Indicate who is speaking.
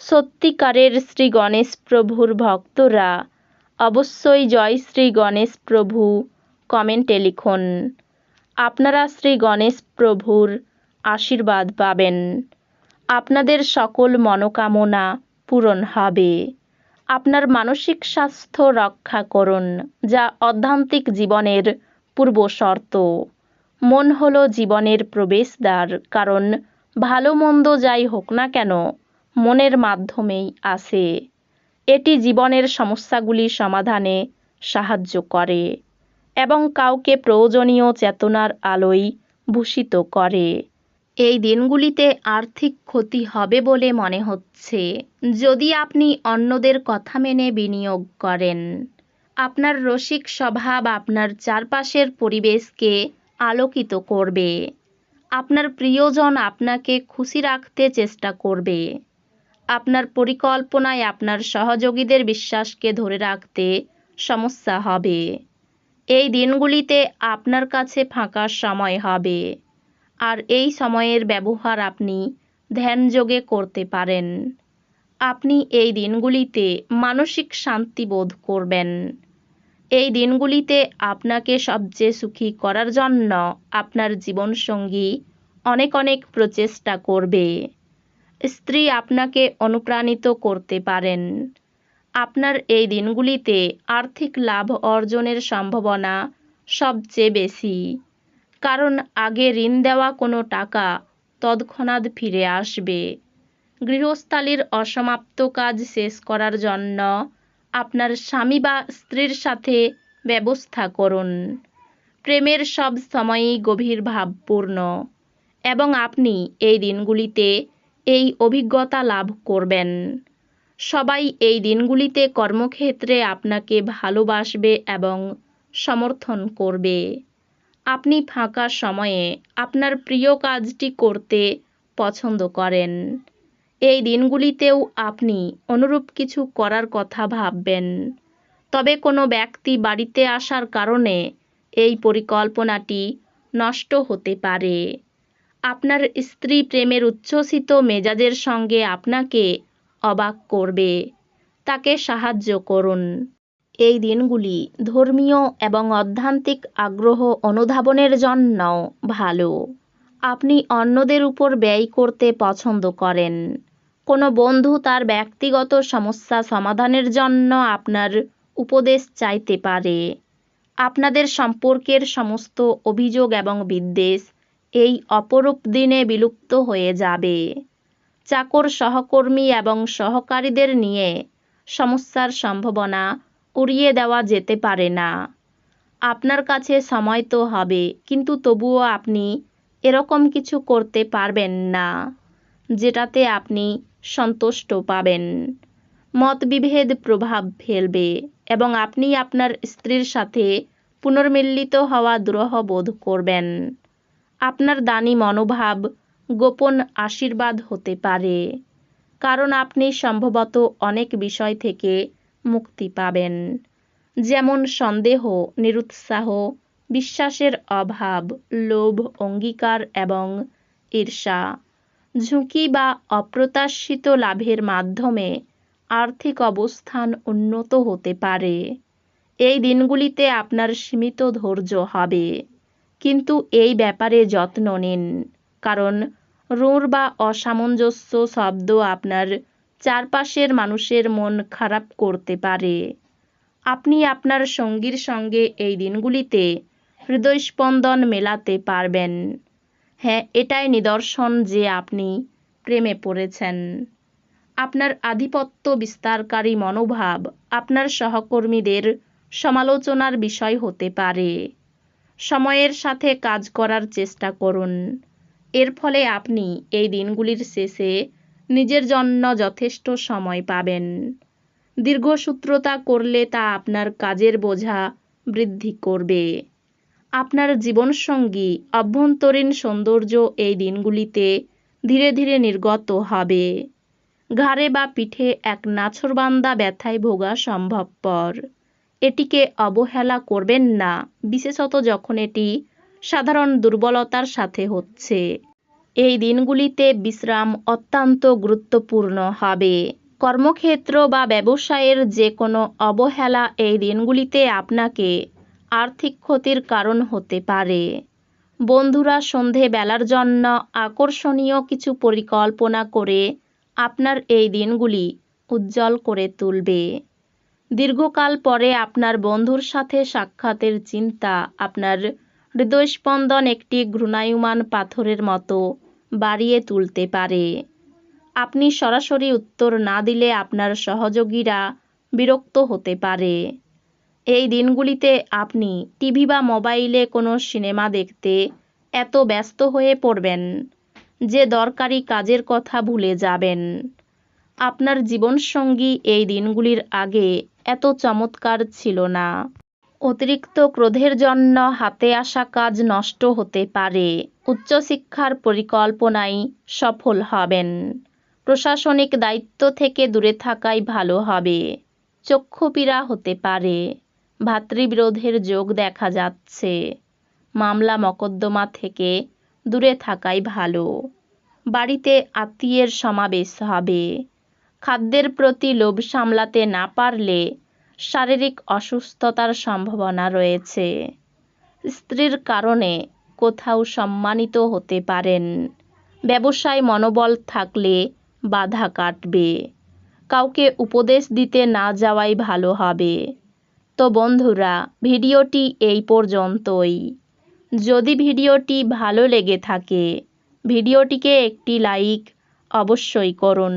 Speaker 1: সত্যিকারের শ্রী গণেশ প্রভুর ভক্তরা, অবশ্যই জয় শ্রী গণেশ প্রভু, কমেন্টে লিখুন। আপনারা শ্রী গণেশ প্রভুর আশীর্বাদ পাবেন। আপনাদের সকল মনোকামনা পূরণ হবে। আপনার মানসিক স্বাস্থ্য রক্ষা করুন, যা অধ্যান্তিক জীবনের পূর্ব শর্ত। মন হলো জীবনের প্রবেশদ্বার, কারণ ভালো মন্দ যাই হোক না কেন মনের মাধ্যমেই আসে এটি জীবনের সমস্যাগুলি সমাধানে সাহায্য করে এবং কাউকে প্রয়োজনীয় চেতনার আলোয় ভূষিত করে। এই দিনগুলিতে আর্থিক ক্ষতি হবে বলে মনে হচ্ছে। যদি আপনি অন্যদের কথা মেনে বিনিয়োগ করেন, আপনার রসিক স্বভাব আপনার চারপাশের পরিবেশকে আলোকিত করবে। আপনার প্রিয়জন আপনাকে খুশি রাখতে চেষ্টা করবে। আপনার পরিকল্পনায় আপনার সহযোগীদের বিশ্বাসকে ধরে রাখতে সমস্যা হবে। এই দিনগুলিতে আপনার কাছে ফাঁকা সময় হবে। আর এই সময়ের ব্যবহার আপনি ধ্যানযোগে করতে পারেন। আপনি এই দিনগুলিতে মানসিক শান্তি বোধ করবেন। এই দিনগুলিতে আপনাকে সবচেয়ে সুখী করার জন্য আপনার জীবনসঙ্গী অনেক অনেক প্রচেষ্টা করবে। স্ত্রী আপনাকে অনুপ্রাণিত করতে পারেন। আপনার এই দিনগুলিতে আর্থিক লাভ অর্জনের সম্ভাবনা সবচেয়ে বেশি। কারণ আগে ঋণ দেওয়া কোনো টাকা তৎক্ষণাৎ ফিরে আসবে। গৃহস্থালির অসমাপ্ত কাজ শেষ করার জন্য আপনার স্বামী বা স্ত্রীর সাথে ব্যবস্থা করুন। প্রেমের সব সময়ই গভীর ভাবপূর্ণ। এবং আপনি এই দিনগুলিতে এই অভিজ্ঞতা লাভ করবেন। সবাই এই দিনগুলিতে কর্মক্ষেত্রে আপনাকে ভালোবাসবে এবং সমর্থন করবে। আপনি ফাঁকা সময়ে আপনার প্রিয় কাজটি করতে পছন্দ করেন। এই দিনগুলিতেও আপনি অনুরূপ কিছু করার কথা ভাববেন। তবে কোনো ব্যক্তি বাড়িতে আসার কারণে এই পরিকল্পনাটি নষ্ট হতে পারে। আপনার স্ত্রী প্রেমের উচ্ছ্বসিত মেজাজের সঙ্গে আপনাকে অবাক করবে। তাকে সাহায্য করুন। এই দিনগুলি ধর্মীয় এবং অধ্যান্তিক আগ্রহ অনুধাবনের জন্য ভালো। আপনি অন্যদের উপর ব্যয় করতে পছন্দ করেন। কোনো বন্ধু তার ব্যক্তিগত সমস্যা সমাধানের জন্য আপনার উপদেশ চাইতে পারে। আপনাদের সম্পর্কের সমস্ত অভিযোগ এবং বিদ্বেষ এই অপরূপ দিনে বিলুপ্ত হয়ে যাবে। চাকর সহকর্মী এবং সহকারীদের নিয়ে সমস্যার সম্ভাবনা উড়িয়ে দেওয়া যেতে পারে না। আপনার কাছে সময় তো হবে, কিন্তু তবুও আপনি এরকম কিছু করতে পারবেন না, যেটাতে আপনি সন্তুষ্ট পাবেন। মতবিভেদ প্রভাব ফেলবে এবং আপনি আপনার স্ত্রীর সাথে পুনর্মিলিত হওয়া দুরহ বোধ করবেন। আপনার দানি মনোভাব গোপন আশীর্বাদ হতে পারে, কারণ আপনি সম্ভবত অনেক বিষয় থেকে মুক্তি পাবেন। যেমন সন্দেহ, নিরুৎসাহ, বিশ্বাসের অভাব, লোভ, অঙ্গীকার এবং ঈর্ষা। ঝুঁকি বা অপ্রত্যাশিত লাভের মাধ্যমে আর্থিক অবস্থান উন্নত হতে পারে। এই দিনগুলিতে আপনার সীমিত ধৈর্য হবে। কিন্তু এই ব্যাপারে যত্ন নিন, কারণ রূঢ় বা অসামঞ্জস্য শব্দ আপনার চারপাশের মানুষের মন খারাপ করতে পারে। আপনি আপনার সঙ্গীর সঙ্গে এই দিনগুলিতে হৃদয়স্পন্দন মেলাতে পারবেন। হ্যাঁ এটাই নিদর্শন যে আপনি প্রেমে পড়েছেন। আপনার আধিপত্য বিস্তারকারী মনোভাব আপনার সহকর্মীদের সমালোচনার বিষয় হতে পারে। সময়ের সাথে কাজ করার চেষ্টা করুন। এর ফলে আপনি এই দিনগুলির শেষে নিজের জন্য যথেষ্ট সময় পাবেন। দীর্ঘসূত্রতা করলে তা আপনার কাজের বোঝা বৃদ্ধি করবে। আপনার জীবনসঙ্গী, অভ্যন্তরীণ সৌন্দর্য এই দিনগুলিতে ধীরে ধীরে নির্গত হবে। ঘাড়ে বা পিঠে এক নাছরবান্দা ব্যথায় ভোগা সম্ভবপর। এটিকে অবহেলা করবেন না, বিশেষত যখন এটি সাধারণ দুর্বলতার সাথে হচ্ছে। এই দিনগুলিতে বিশ্রাম অত্যন্ত গুরুত্বপূর্ণ হবে। কর্মক্ষেত্র বা ব্যবসায়ের যে কোনো অবহেলা এই দিনগুলিতে আপনাকে আর্থিক ক্ষতির কারণ হতে পারে। বন্ধুরা সন্ধে বেলার জন্য আকর্ষণীয় কিছু পরিকল্পনা করে আপনার এই দিনগুলি উজ্জ্বল করে তুলবে। দীর্ঘকাল পরে আপনার বন্ধুর সাথে সাক্ষাতের চিন্তা, আপনার হৃদয়স্পন্দন একটি ঘৃণায়মান পাথরের মতো বাড়িয়ে তুলতে পারে। আপনি সরাসরি উত্তর না দিলে আপনার সহযোগীরা বিরক্ত হতে পারে। এই দিনগুলিতে আপনি টিভি বা মোবাইলে কোনো সিনেমা দেখতে এত ব্যস্ত হয়ে পড়বেন যে দরকারি কাজের কথা ভুলে যাবেন। আপনার জীবনসঙ্গী এই দিনগুলির আগে এত চমৎকার ছিল না। অতিরিক্ত ক্রোধের জন্য হাতে আসা কাজ নষ্ট হতে পারে। উচ্চশিক্ষার পরিকল্পনায় সফল হবেন। প্রশাসনিক দায়িত্ব থেকে দূরে থাকাই ভালো হবে। চক্ষুপীড়া হতে পারে। ভাতৃবিরোধের যোগ দেখা যাচ্ছে। মামলা মকদ্দমা থেকে দূরে থাকাই ভালো। বাড়িতে আত্মীয়ের সমাবেশ হবে। খাদ্যের প্রতি লোভ সামলাতে না পারলে শারীরিক অসুস্থতার সম্ভাবনা রয়েছে। স্ত্রীর কারণে কোথাও সম্মানিত হতে পারেন। ব্যবসায় মনোবল থাকলে বাধা কাটবে। কাউকে উপদেশ দিতে না যাওয়াই ভালো হবে। তো বন্ধুরা, ভিডিওটি এই পর্যন্তই। যদি ভিডিওটি ভালো লেগে থাকে, ভিডিওটিকে একটি লাইক অবশ্যই করুন।